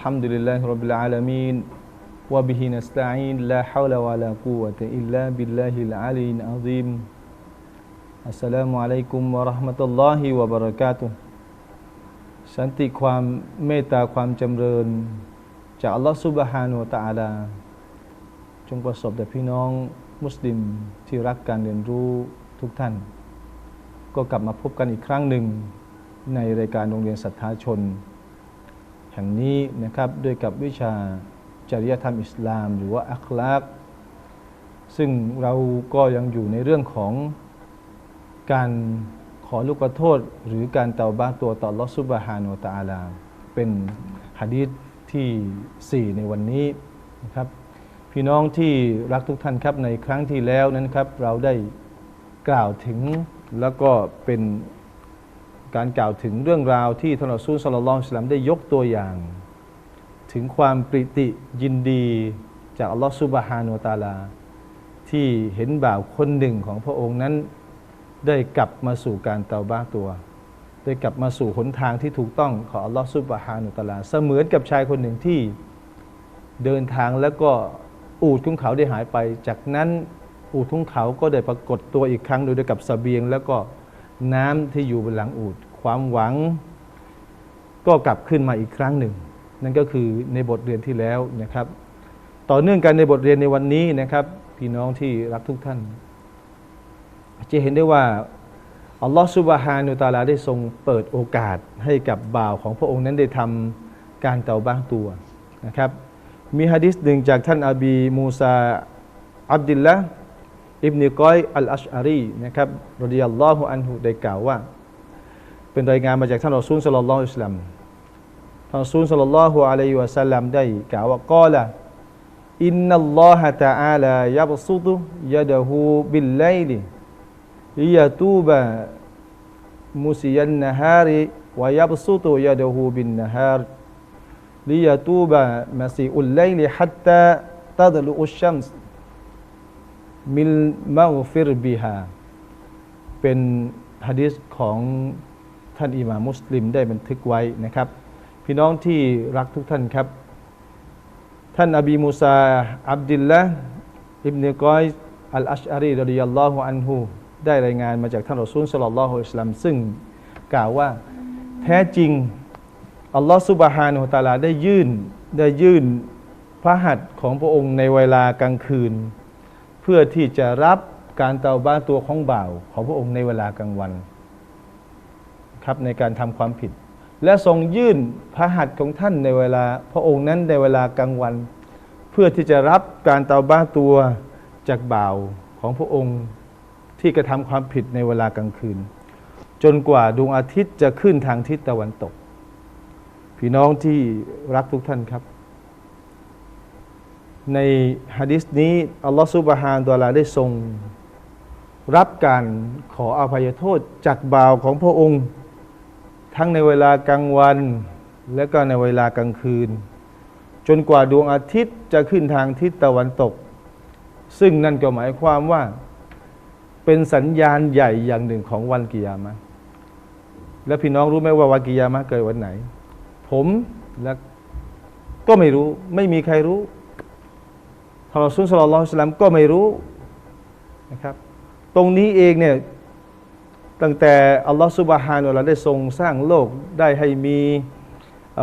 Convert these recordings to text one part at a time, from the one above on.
الحمد لله رب العالمين وبه نستعين لا حول ولا قوة إلا بالله العلي العظيم السلام عليكم ورحمة الله وبركاته สันติความเมตตาความจำเริญ จากอัลลอฮฺซุบฮานุตะอาลา จงประสบแต่พี่น้องมุสลิมที่รักการเรียนรู้ทุกท่าน ก็กลับมาพบกันอีกครั้งหนึ่งในรายการโรงเรียนศรัทธาชน แห่งนี้นะครับด้วยกับวิชาจริยธรรมอิสลาม หรือว่าอัคลากซึ่งเราก็ยังอยู่ในเรื่องของการขอลูกโทษ หรือการเตาบ้าตัวต่อลอสุบฮานุตะอาลา เป็นหะดีษที่ 4 ในวันนี้นะครับพี่น้องที่รักทุกท่านครับในครั้งที่แล้วนั้นครับ เราได้กล่าวถึงแล้วก็เป็น การกล่าวถึงเรื่องราวที่ท่านอัสูลสลลลอฮุสลัมได้ยกตัวอย่าง ถึงความปริติยินดีจากอัลลอฮฺซุบฮานุตาลา ที่เห็นบ่าวคนหนึ่งของพระองค์นั้น ได้กลับมาสู่การเตาบ้าตัว ได้กลับมาสู่หนทางที่ถูกต้องของอัลลอฮฺซุบฮานุตาลา เสมือนกับชายคนหนึ่งที่เดินทางแล้วก็อูดของเขาได้หายไป จากนั้นอูดของเขาก็ได้ปรากฏตัวอีกครั้งโดยกับสเสบียงแล้วก็ น้ำที่อยู่บนหลังอูดความหวังก็กลับขึ้นมาอีกครั้งหนึ่ง นั่นก็คือในบทเรียนที่แล้วนะครับ ต่อเนื่องกันในบทเรียนในวันนี้นะครับ พี่น้องที่รักทุกท่าน จะเห็นได้ว่าอัลลอฮฺสุบฮานุตาลาได้ทรงเปิดโอกาสให้กับบ่าวของพระองค์นั้นได้ทำการเตาบ้างตัวนะครับ มีฮะดิษหนึ่งจากท่านอบีมูซาอับดิลละ อิบนิกอยอัลอัชอารีนะครับรดิยัลลอฮุอันฮุได้กล่าวว่า เป็นรายงานมาจากท่านอัสูลสัลลัลลอฮุอิสลามท่านอัสูลสัลลัลลอฮุอะลัยฮิวะสัลลัมได้กล่าวว่ากอละอินนัลลอฮะตะอาลายับซุตุยะดะฮูบิลไลลิลิยะตูบะมุซิยันนะฮาริวะยับซุตุยะดะฮูบินนะฮาร มิลมาฟิรบิฮาเป็นฮะดิษของท่านอิมามุสลิมได้บันทึกไว้นะครับ พี่น้องที่รักทุกท่านครับ ท่านอบีมูซาอับดิลละอิบเนกอยอัลอัชอารีรดิยัลลอฮุอันฮูได้รายงานมาจากท่านรอซูลสลลัลลอฮุอิสลามซึ่งกล่าวว่าแท้จริง อัลลอฮฺซุบฮานุตาลาได้ยื่นได้ยื่นพระหัตถ์ของพระองค์ในเวลากลางคืน เพื่อที่จะรับการเตาบ้าตัวของบ่าว ของพระองค์ในเวลากลางวันครับในการทำความผิด และทรงยื่นพระหัตถ์ของท่านในเวลาพระองค์นั้นในเวลากลางวัน เพื่อที่จะรับการเตาบ้าตัวจากบ่าวของพระองค์ที่กระทำความผิดในเวลากลางคืน จนกว่าดวงอาทิตย์จะขึ้นทางทิศตะวันตก พี่น้องที่รักทุกท่านครับ ในฮะดิษนี้ อัลลอฮฺซุบฮานตะอาลาได้ทรง รับการขออภัยโทษจากบ่าวของพระองค์ ทั้งในเวลากลางวัน และก็ในเวลากลางคืน จนกว่าดวงอาทิตย์จะขึ้นทางทิศตะวันตก ซึ่งนั่นก็หมายความว่า เป็นสัญญาณใหญ่อย่างหนึ่งของวันกิยามะและพี่น้องรู้ไหมว่าวันกิยามะเกิดวันไหน ผมและก็ไม่รู้ไม่มีใครรู้ ท่านรอซูลสลลัลลอฮุลัมก็ไม่รู้นะครับ ตรงนี้เองเนี่ยตั้งแต่อัลลอฮฺสุบฮานุลาได้ทรงสร้างโลกได้ให้มี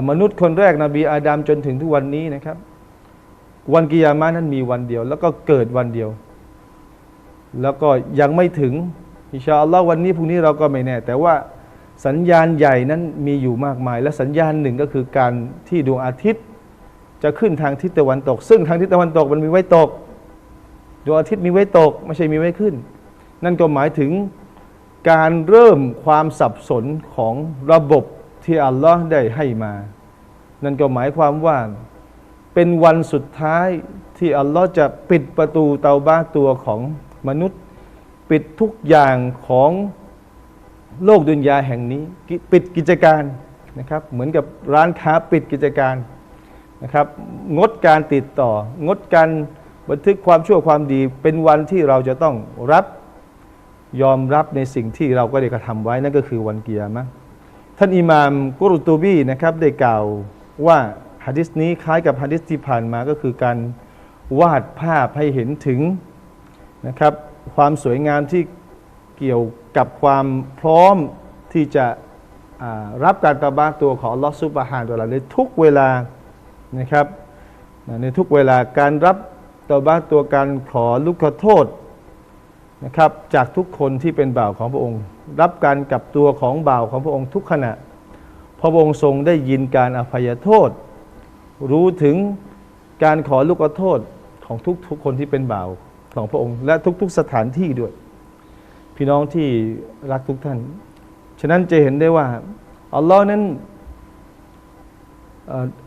มนุษย์คนแรกนบีอาดัมจนถึงทุกวันนี้นะครับ วันกิยามะนั้นมีวันเดียว แล้วก็เกิดวันเดียว แล้วก็ยังไม่ถึงอิชาอัลลอฮ์วันนี้พรุ่งนี้เราก็ไม่แน่ แต่ว่าสัญญาณใหญ่นั้นมีอยู่มากมาย และสัญญาณหนึ่งก็คือการที่ดวงอาทิตย์ จะขึ้นทางทิศตะวันตก ซึ่งทางทิศตะวันตกมันมีไว้ตกดวงอาทิตย์มีไว้ตกไม่ใช่มีไว้ขึ้น นั่นก็หมายถึงการเริ่มความสับสนของระบบที่อัลลอฮ์ได้ให้มา นั่นก็หมายความว่า เป็นวันสุดท้ายที่อัลลอฮ์จะปิดประตูเตาบ้าตัวของมนุษย์ ปิดทุกอย่างของโลกดุนยาแห่งนี้ ปิดกิจการนะครับ เหมือนกับร้านค้าปิดกิจการ นะครับงดการติดต่อ งดการบันทึกความชั่วความดีเป็นวันที่เราจะต้องรับยอมรับในสิ่งที่เราก็ได้กระทำไว้นั่นก็คือวันเกียร์มะท่านอิหม่ามกุรุตูบีนะครับได้กล่าวว่าฮะดิษนี้คล้ายกับฮะดิษที่ผ่านมาก็คือการวาดภาพให้เห็นถึงนะครับความสวยงามที่เกี่ยวกับความพร้อมที่จะรับการตบาตัวของลอฮฺซุบฮานะฮูวะตะอาลาในทุกเวลา นะครับในทุกเวลาการรับตบาตัวการขอลูกขอโทษนะครับจากทุกคนที่เป็นบ่าวของพระองค์ รับการกลับตัวของบ่าวของพระองค์ทุกขณะ พระองค์ทรงได้ยินการอภัยโทษ รู้ถึงการขอลูกขอโทษของทุกทุกคนที่เป็นบ่าวของพระองค์ และทุกๆสถานที่ด้วย พี่น้องที่รักทุกท่าน ฉะนั้นจะเห็นได้ว่าอัลลอฮ์นั้น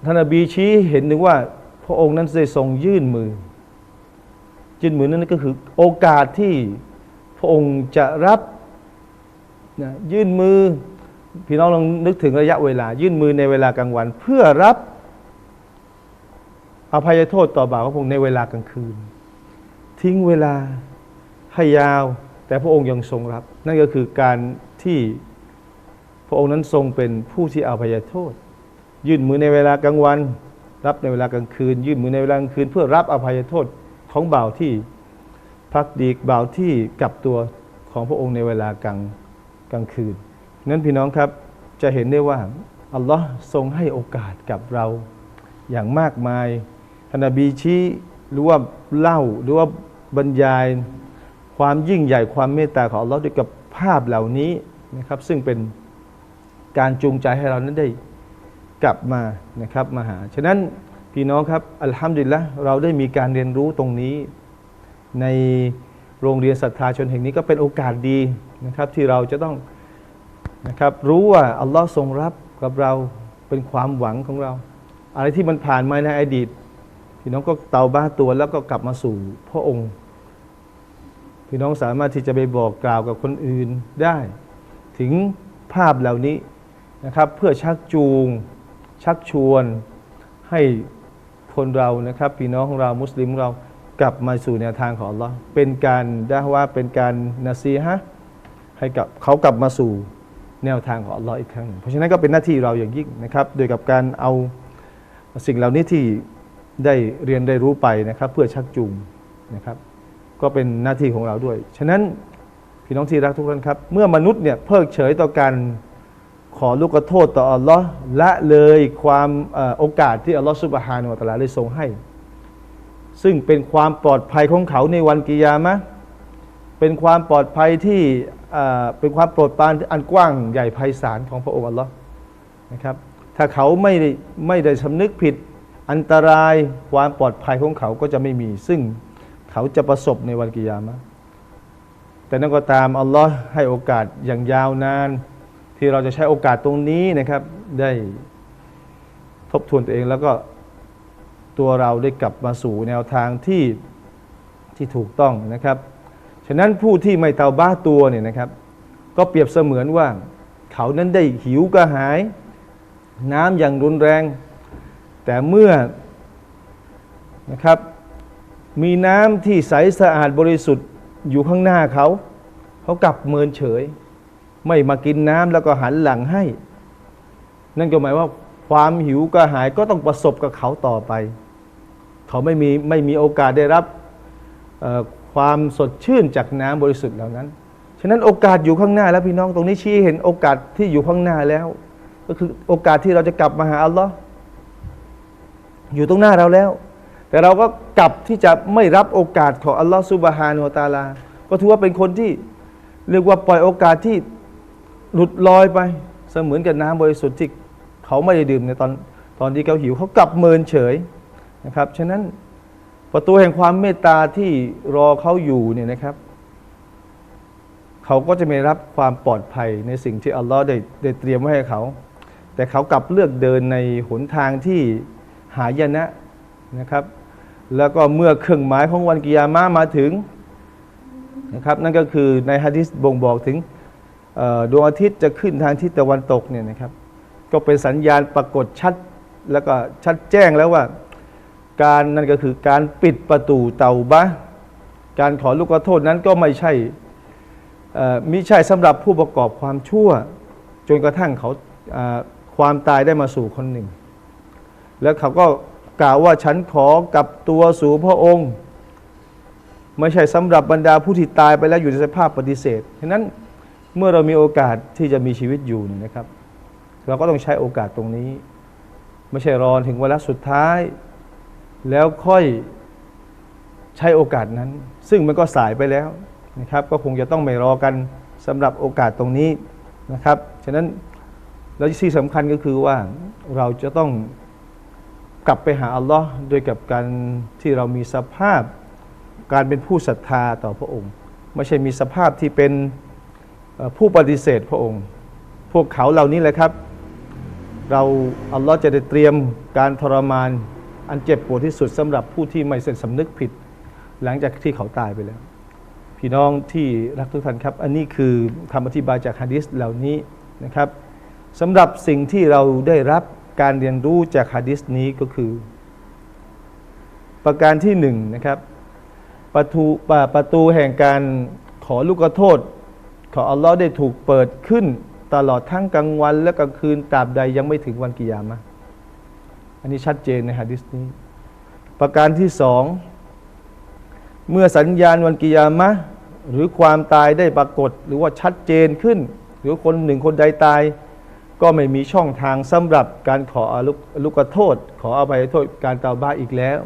ท่านนบีชี้เห็นถึงว่า พระองค์นั้นได้ทรงยื่นมือ ยื่นมือนั่นก็คือโอกาสที่พระองค์จะรับนะยื่นมือ พี่น้องลองนึกถึงระยะเวลา ยื่นมือในเวลากลางวัน เพื่อรับอภัยโทษต่อบาวของพระองค์ในเวลากลางคืน ทิ้งเวลาให้ยาว แต่พระองค์ยังทรงรับ นั่นก็คือการที่พระองค์นั้นทรงเป็นผู้ที่อภัยโทษ ยื่นมือในเวลากลางวัน รับในเวลากลางคืน ยื่นมือในเวลากลางคืน เพื่อรับอภัยโทษของบ่าวที่พักดีบ่าวที่กลับตัวของพระองค์ในเวลากลางกลางคืน นั้นพี่น้องครับจะเห็นได้ว่าอัลลอฮ์ทรงให้โอกาสกับเราอย่างมากมายท่านนบีชี้หรือว่าเล่าหรือว่าบรรยายความยิ่งใหญ่ความเมตตาของอัลลอฮ์ด้วยกับภาพเหล่านี้นะครับ ซึ่งเป็นการจูงใจให้เรานั้นได้ กลับมานะครับมาหา ฉะนั้นพี่น้องครับอัลฮัมดุลิละเราได้มีการเรียนรู้ตรงนี้ ในโรงเรียนศรัทธาชนแห่งนี้ก็เป็นโอกาสดีนะครับ ที่เราจะต้องนะครับรู้ว่าอัลลอฮ์ทรงรับกับเราเป็นความหวังของเรา อะไรที่มันผ่านมาในอดีตพี่น้องก็เตาบ้าตัวแล้วก็กลับมาสู่พระองค์ พี่น้องสามารถที่จะไปบอกกล่าวกับคนอื่นได้ ถึงภาพเหล่านี้นะครับ เพื่อชักจูง ชักชวนให้คนเรานะครับพี่น้องของเรามุสลิมของเรากลับมาสู่แนวทางของอัลลอฮ์เป็นการได้ว่าเป็นการนาซีฮะให้กับเขากลับมาสู่แนวทางของอัลลอฮ์อีกครั้งหนึ่งเพราะฉะนั้นก็เป็นหน้าที่เราอย่างยิ่งนะครับ โดยกับการเอาสิ่งเหล่านี้ที่ได้เรียนได้รู้ไปนะครับ เพื่อชักจูงนะครับ ก็เป็นหน้าที่ของเราด้วย ฉะนั้นพี่น้องที่รักทุกท่านครับ เมื่อมนุษย์เนี่ยเพิกเฉยต่อการ ขอลูกโทษต่ออัลลอฮ์ละเลยความอโอกาสที่อัลลอฮ์สุบฮานุวะตะอาลาได้ทรงให้ ซึ่งเป็นความปลอดภัยของเขาในวันกิยามะเป็นความปลอดภัยที่เป็นความโปรดปรานอันกว้างใหญ่ไพศาลของพระองค์อัลลอฮ์นะครับ ถ้าเขาไม่ได้ไม่ได้สำนึกผิดอันตรายความปลอดภัยของเขาก็จะไม่มี ซึ่งเขาจะประสบในวันกิยามะแต่นั่นก็ตามอัลลอฮ์ให้โอกาสอย่างยาวนาน ที่เราจะใช้โอกาสตรงนี้นะครับ ได้ทบทวนตัวเองแล้วก็ตัวเราได้กลับมาสู่แนวทางที่ที่ถูกต้องนะครับ ฉะนั้นผู้ที่ไม่เตาบ้าตัวเนี่ยนะครับ ก็เปรียบเสมือนว่า เขานั้นได้หิวกระหาย น้ำอย่างรุนแรง แต่เมื่อนะครับ มีน้ำที่ใสสะอาดบริสุทธิ์อยู่ข้างหน้าเขา เขากลับเมินเฉย ไม่มากินน้ำแล้วก็หันหลังให้ นั่นก็หมายว่าความหิวกระหายก็ต้องประสบกับเขาต่อไป เขาไม่มีไม่มีโอกาสได้รับความสดชื่นจากน้ำบริสุทธิ์เหล่านั้น ฉะนั้นโอกาสอยู่ข้างหน้าแล้วพี่น้องตรงนี้ชี้เห็นโอกาสที่อยู่ข้างหน้าแล้ว ก็คือโอกาสที่เราจะกลับมาหาอัลลอฮ์อยู่ตรงหน้าเราแล้ว แต่เราก็กลับที่จะไม่รับโอกาสของอัลลอฮ์ซุบฮานุตาลา ก็ถือว่าเป็นคนที่เรียกว่าปล่อยโอกาสที่ หลุดลอยไป เสมือนกับน้ำบริสุทธิ์ที่เขาไม่ได้ดื่มในตอนตอนที่เขาหิวเขากลับเมินเฉยนะครับ ฉะนั้นประตูแห่งความเมตตาที่รอเขาอยู่เนี่ยนะครับ เขาก็จะไม่รับความปลอดภัยในสิ่งที่อัลลอฮ์ได้ได้เตรียมไว้ให้เขา แต่เขากลับเลือกเดินในหนทางที่หายนะนะครับ แล้วก็เมื่อเครื่องหมายของวันกิยามะมาถึงนะครับ นั่นก็คือในฮะดิษบ่งบอกถึง ดวงอาทิตย์จะขึ้นทางทิศตะวันตกเนี่ยนะครับ ก็เป็นสัญญาณปรากฏชัดแล้วก็ชัดแจ้งแล้วว่า การนั่นก็คือการปิดประตูเตาบะการขอลูกโทษนั้นก็ไม่ใช่อ่อมิใช่สำหรับผู้ประกอบความชั่ว จนกระทั่งเขาอ่าความตายได้มาสู่คนหนึ่ง แล้วเขาก็กล่าวว่าฉันขอกลับตัวสู่พระองค์ ไม่ใช่สำหรับบรรดาผู้ที่ตายไปแล้วอยู่ในสภาพปฏิเสธฉะนั้น เมื่อเรามีโอกาสที่จะมีชีวิตอยู่เนี่ยนะครับ เราก็ต้องใช้โอกาสตรงนี้ ไม่ใช่รอถึงเวลาสุดท้าย แล้วค่อยใช้โอกาสนั้น ซึ่งมันก็สายไปแล้วนะครับ ก็คงจะต้องไม่รอกันสำหรับโอกาสตรงนี้นะครับ ฉะนั้นแล้วที่สำคัญก็คือว่าเราจะต้องกลับไปหาอัลลอฮ์โดยกับการที่เรามีสภาพ การเป็นผู้ศรัทธาต่อพระองค์ ไม่ใช่มีสภาพที่เป็น ผู้ปฏิเสธพระองค์ พวกเขาเหล่านี้แหละครับ เราอัลลอฮ์จะได้เตรียมการทรมาน อันเจ็บปวดที่สุดสำหรับผู้ที่ไม่เสร็จสำนึกผิด หลังจากที่เขาตายไปแล้ว พี่น้องที่รักทุกท่านครับ อันนี้คือคำอธิบายจากฮะดิษเหล่านี้นะครับสำหรับสิ่งที่เราได้รับการเรียนรู้จากฮะดิษนี้ก็คือ ประการที่หนึ่งนะครับประตูป่าประตูแห่งการขอลูกโทษ ของอัลลอฮ์ได้ถูกเปิดขึ้น ตลอดทั้งกลางวันและกลางคืนตราบใดยังไม่ถึงวันกิยามะอันนี้ชัดเจนในฮะดิษนี้ ประการที่สองเมื่อสัญญาณวันกิยามะหรือความตายได้ปรากฏ หรือว่าชัดเจนขึ้น หรือคนหนึ่งคนใดตาย ก็ไม่มีช่องทางสำหรับการขออลุอลุกโทษ ขออภัยโทษการตาบ้าอีกแล้ว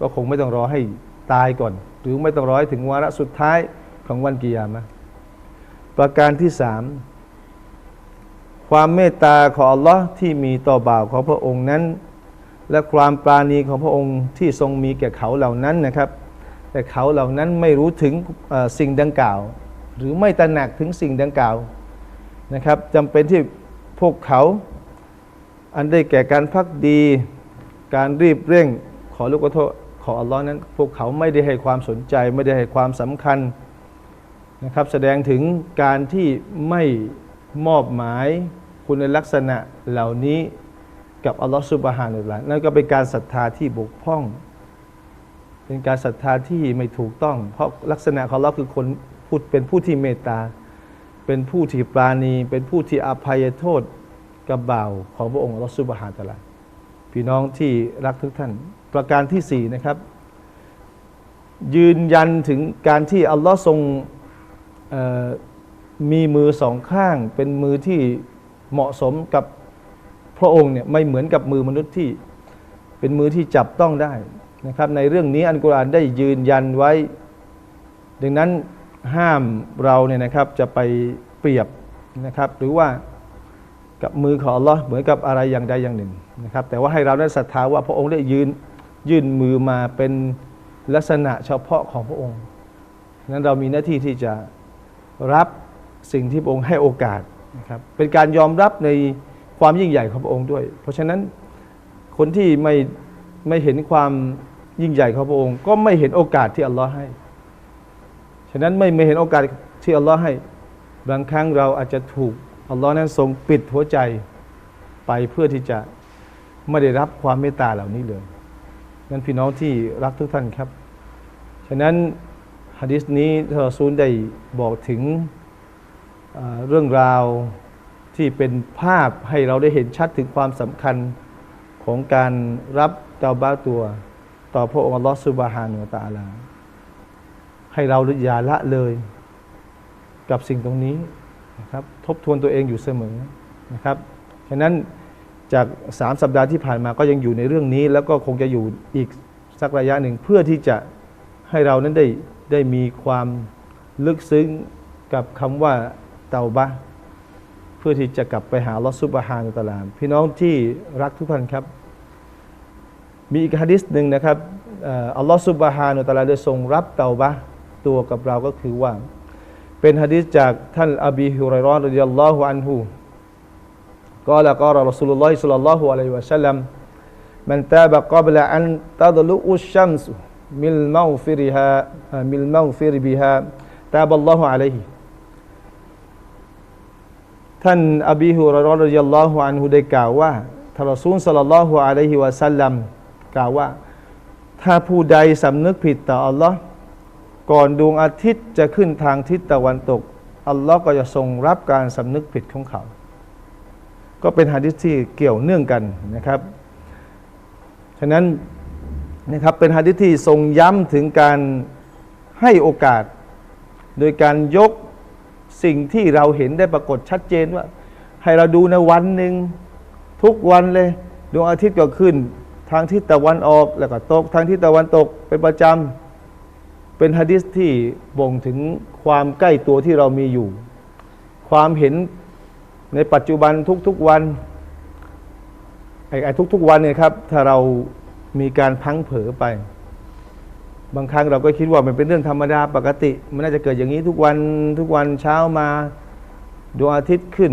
ก็คงไม่ต้องรอให้ตายก่อน หรือไม่ต้องรอให้ถึงวาระสุดท้ายของวันกิยามะ ประการที่สามความเมตตาของอัลลอฮ์ที่มีต่อบ่าวของพระองค์นั้น และความปราณีของพระองค์ที่ทรงมีแก่เขาเหล่านั้นนะครับ แต่เขาเหล่านั้นไม่รู้ถึงสิ่งดังกล่าว หรือไม่ตระหนักถึงสิ่งดังกล่าวนะครับจำเป็นที่พวกเขา อันได้แก่การพักดี การรีบเร่งขอลูกโทษขออัลลอฮ์นั้น พวกเขาไม่ได้ให้ความสนใจ ไม่ได้ให้ความสำคัญ นะครับแสดงถึงการที่ไม่มอบหมายคุณลักษณะเหล่านี้กับอัลลอฮ์ซุบฮานุลลานั่นก็เป็นการศรัทธาที่บกพร่อง เป็นการศรัทธาที่ไม่ถูกต้อง เพราะลักษณะของเราคือคนพูดเป็นผู้ที่เมตตา เป็นผู้ที่ปราณี เป็นผู้ที่อภัยโทษกับบ่าวของพระองค์อัลลอฮฺซุบฮานะฮูวะตะลาพี่น้องที่รักทุกท่าน ประการที่สี่นะครับ ยืนยันถึงการที่อัลลอฮ์ทรง มีมือสองข้างเป็นมือที่เหมาะสมกับพระองค์เนี่ยไม่เหมือนกับมือมนุษย์ที่เป็นมือที่จับต้องได้นะครับในเรื่องนี้อันกุรานได้ยืนยันไว้ ดังนั้นห้ามเราเนี่ยนะครับจะไปเปรียบนะครับ หรือว่ากับมือของอัลลอฮ์เหมือนกับอะไรอย่างใดอย่างหนึ่งนะครับ แต่ว่าให้เราได้ศรัทธาว่าพระองค์ได้ยืนยื่นมือมาเป็นลักษณะเฉพาะของพระองค์นั้นเรามีหน้าที่ที่จะ รับสิ่งที่พระองค์ให้โอกาสนะครับเป็นการยอมรับในความยิ่งใหญ่ของพระองค์ด้วย เพราะฉะนั้นคนที่ไม่ไม่เห็นความยิ่งใหญ่ของพระองค์ ก็ไม่เห็นโอกาสที่อัลลอฮ์ให้ ฉะนั้นไม่ไม่เห็นโอกาสที่อัลลอฮ์ให้ บางครั้งเราอาจจะถูกอัลลอฮ์นั้นทรงปิดหัวใจไปเพื่อที่จะไม่ได้รับความเมตตาเหล่านี้เลยนั้นพี่น้องที่รักทุกท่านครับ ฉะนั้น ฮะดิษนี้ท่านรอซูลได้บอกถึงเรื่องราวที่เป็นภาพให้เราได้เห็นชัดถึงความสำคัญของการรับเตาบ้าตัว ต่อพระองค์ลอฮฺซุบฮานุตะอาลา ให้เราอย่าละเลย กับสิ่งตรงนี้นะครับทบทวนตัวเองอยู่เสมอนะครับฉะนั้นจากสามสัปดาห์ที่ผ่านมาก็ยังอยู่ในเรื่องนี้ แล้วก็คงจะอยู่อีกสักระยะหนึ่งเพื่อที่จะให้เรานั้นได้ ได้มีความลึกซึ้งกับคำว่าเตาบะเพื่อที่จะกลับไปหาลอฮฺซุบฮานุตาลาพี่น้องที่รักทุกท่านครับ มีอีกฮะดิษหนึ่งนะครับอัลลอฮฺซุบฮานุตะอาลาได้ทรงรับเตาบะตัวกับเราก็คือว่า เป็นฮะดิษจากท่านอบีฮุไรรอรดิยัลลอฮุอันฮูกล่าวกล่าวรอสุลลอฮิสัลลัลลอฮุอะลัยฮิวะสัลลัมมันตาบะกับละอันตัดลุอุชชัมสุ มิลมาฟิริฮามิลมาฟิริบิฮาตาบัลลอฮุอะลัยฮิท่านอบีฮุรรอรยัลลอฮุอันฮูได้กล่าวว่าทารอซูลสัลลัลลอฮุอะลัยฮิวะสัลลัมกล่าวว่า ถ้าผู้ใดสำนึกผิดต่ออัลลอฮ์ก่อนดวงอาทิตย์จะขึ้นทางทิศตะวันตก อัลลอฮ์ก็จะทรงรับการสำนึกผิดของเขา ก็เป็นฮะดิษที่เกี่ยวเนื่องกันนะครับ ฉะนั้น นะครับเป็นฮะดิษที่ทรงย้ำถึงการให้โอกาส โดยการยกสิ่งที่เราเห็นได้ปรากฏชัดเจนว่า ให้เราดูในวันหนึ่งทุกวันเลยดวงอาทิตย์ก็ขึ้น ทางทิศตะวันออกแล้วก็ตก ทางทิศตะวันตกเป็นประจำเป็นฮะดิษที่บ่งถึงความใกล้ตัวที่เรามีอยู่ ความเห็นในปัจจุบันทุกๆวันไอ้ไอ้ทุกๆวันเนี่ยครับถ้าเรา มีการพังเผลอไป บางครั้งเราก็คิดว่ามันเป็นเรื่องธรรมดาปกติ มันน่าจะเกิดอย่างนี้ทุกวันทุกวันเช้ามาดวงอาทิตย์ขึ้น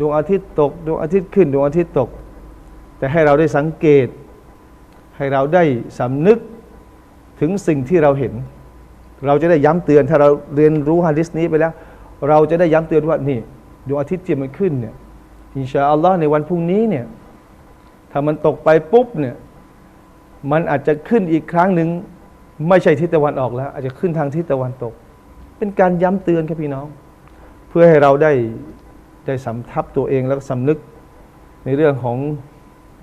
ดวงอาทิตย์ตกดวงอาทิตย์ขึ้นดวงอาทิตย์ตก แต่ให้เราได้สังเกต ให้เราได้สำนึกถึงสิ่งที่เราเห็น เราจะได้ย้ำเตือนถ้าเราเรียนรู้ฮะดิษนี้ไปแล้ว เราจะได้ย้ำเตือนว่านี่ดวงอาทิตย์ที่มันขึ้นเนี่ยอินชาอัลลอฮ์ในวันพรุ่งนี้เนี่ยถ้ามันตกไปปุ๊บเนี่ย มันอาจจะขึ้นอีกครั้งหนึ่งไม่ใช่ทิศตะวันออกแล้ว อาจจะขึ้นทางทิศตะวันตก เป็นการย้ำเตือนครับพี่น้อง เพื่อให้เราได้ได้สำทับตัวเองแล้วก็สำนึกในเรื่องของ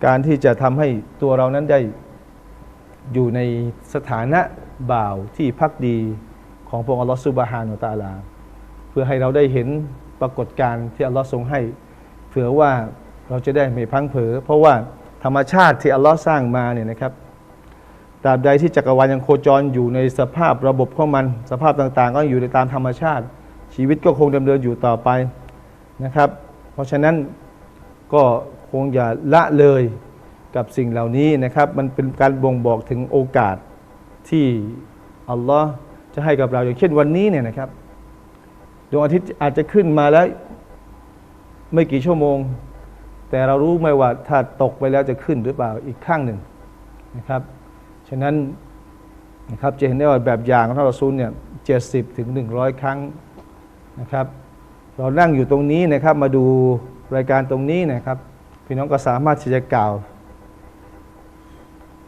การที่จะทำให้ตัวเรานั้นได้อยู่ในสถานะบ่าวที่พักดีของพระองค์อัลลอฮฺซุบฮานุตะอาลา เพื่อให้เราได้เห็นปรากฏการณ์ที่อัลลอฮ์ทรงให้ เผื่อว่าเราจะได้ไม่พังเผลอเพราะว่าธรรมชาติที่อัลลอฮ์สร้างมาเนี่ยนะครับ ตราบใดที่จักรวาลยังโคจรอยู่ในสภาพระบบของมัน สภาพต่างๆ ก็อยู่ในตามธรรมชาติ ชีวิตก็คงดำเนินอยู่ต่อไปนะครับ เพราะฉะนั้นก็คงอย่าละเลยกับสิ่งเหล่านี้นะครับ มันเป็นการบ่งบอกถึงโอกาสที่อัลลอฮ์จะให้กับเราอย่างเช่นวันนี้เนี่ยนะครับดวงอาทิตย์อาจจะขึ้นมาแล้วไม่กี่ชั่วโมง แต่เรารู้ไหมว่าถ้าตกไปแล้วจะขึ้นหรือเปล่าอีกข้างหนึ่งนะครับะนั้นนะครับจะเห็นได้ว่าแบบอย่างของท่านรอซูลเนี่ยเจ็ดสิบถึงหนึ่งร้อยครั้งนะครับ เรานั่งอยู่ตรงนี้นะครับมาดูรายการตรงนี้นะครับ พี่น้องก็สามารถที่จะกล่าว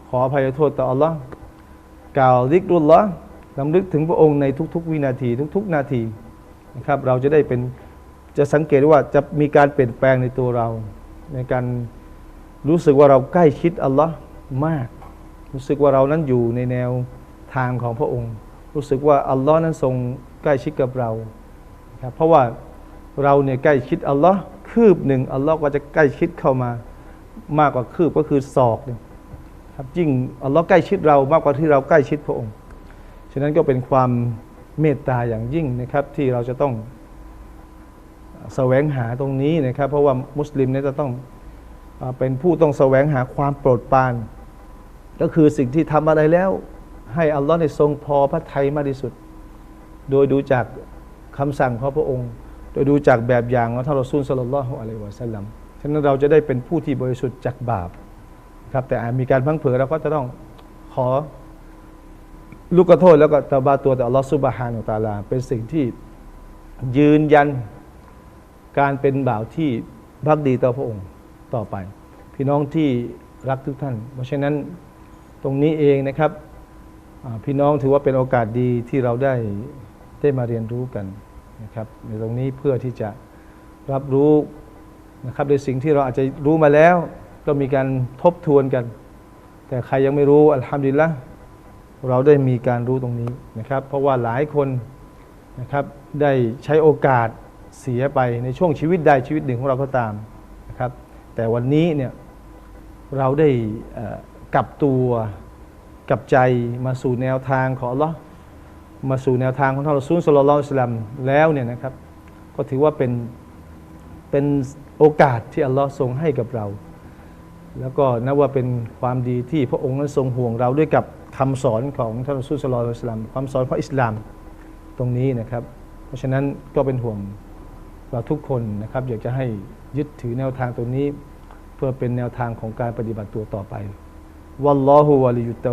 ขออภัยโทษต่ออัลลอฮ์กล่าวลิกรุลละลำลึกถึงพระองค์ในทุกๆ วินาทีทุก ๆ นาทีนะครับ เราจะได้เป็นจะสังเกตว่าจะมีการเปลี่ยนแปลงในตัวเรา ในการรู้สึกว่าเราใกล้ชิดอัลลอฮ์มาก รู้สึกว่าเรานั้นอยู่ในแนวทางของพระองค์ รู้สึกว่าอัลลอฮ์นั้นทรงใกล้ชิดกับเราครับเพราะว่าเราเนี่ยใกล้ชิดอัลลอฮ์คืบหนึ่งอัลลอฮ์ก็จะใกล้ชิดเข้ามามากกว่าคืบก็คือศอกหนึ่งครับยิ่งอัลลอฮ์ใกล้ชิดเรามากกว่าที่เราใกล้ชิดพระองค์ ฉะนั้นก็เป็นความเมตตาอย่างยิ่งนะครับที่เราจะต้องแสวงหาตรงนี้นะครับ เพราะว่ามุสลิมเนี่ยจะต้องเป็นผู้ต้องแสวงหาความโปรดปราน ก็คือสิ่งที่ทำอะไรแล้ว ให้อัลลอฮ์ในทรงพอพระทัยมากที่สุด โดยดูจากคำสั่งของพระองค์ โดยดูจากแบบอย่างของท่านรอซูลสลลลอฮุอะลัยฮิวะสัลลัมฉะนั้นเราจะได้เป็นผู้ที่บริสุทธิ์จากบาปครับแต่อาจมีการพังเผลอเราก็จะต้องขอลูกขอโทษแล้วก็ตาบาตัวแต่อัลลอฮฺซุบฮานุตะอาลา เป็นสิ่งที่ยืนยันการเป็นบ่าวที่พักดีต่อพระองค์ต่อไป พี่น้องที่รักทุกท่าน เพราะฉะนั้น ตรงนี้เองนะครับพี่น้องถือว่าเป็นโอกาสดีที่เราได้ได้มาเรียนรู้กันนะครับในตรงนี้เพื่อที่จะรับรู้นะครับในสิ่งที่เราอาจจะรู้มาแล้ว ก็มีการทบทวนกัน แต่ใครยังไม่รู้อัลฮัมดุลิลละเราได้มีการรู้ตรงนี้นะครับ เพราะว่าหลายคนนะครับได้ใช้โอกาสเสียไปในช่วงชีวิตใดชีวิตหนึ่งของเราก็ตามนะครับ แต่วันนี้เนี่ยเราได้อ่อ กลับตัวกลับใจมาสู่แนวทางของอัลลอฮ์มาสู่แนวทางของท่านรอซูลสลลัลลอฮุอะลัยฮิวะสัลลัมแล้วเนี่ยนะครับ ก็ถือว่าเป็นเป็นโอกาสที่อัลลอฮ์ทรงให้กับเรา แล้วก็นับว่าเป็นความดีที่พระองค์นั้นทรงห่วงเราด้วยกับคำสอนของท่านรอซูลสลลัลลอฮุอะลัยฮิสลลัมความสอนของอิสลามตรงนี้นะครับ เพราะฉะนั้นก็เป็นห่วงเราทุกคนนะครับ อยากจะให้ยึดถือแนวทางตรงนี้ เพื่อเป็นแนวทางของการปฏิบัติตัวต่อไป วัลลอฮุวะลิยุต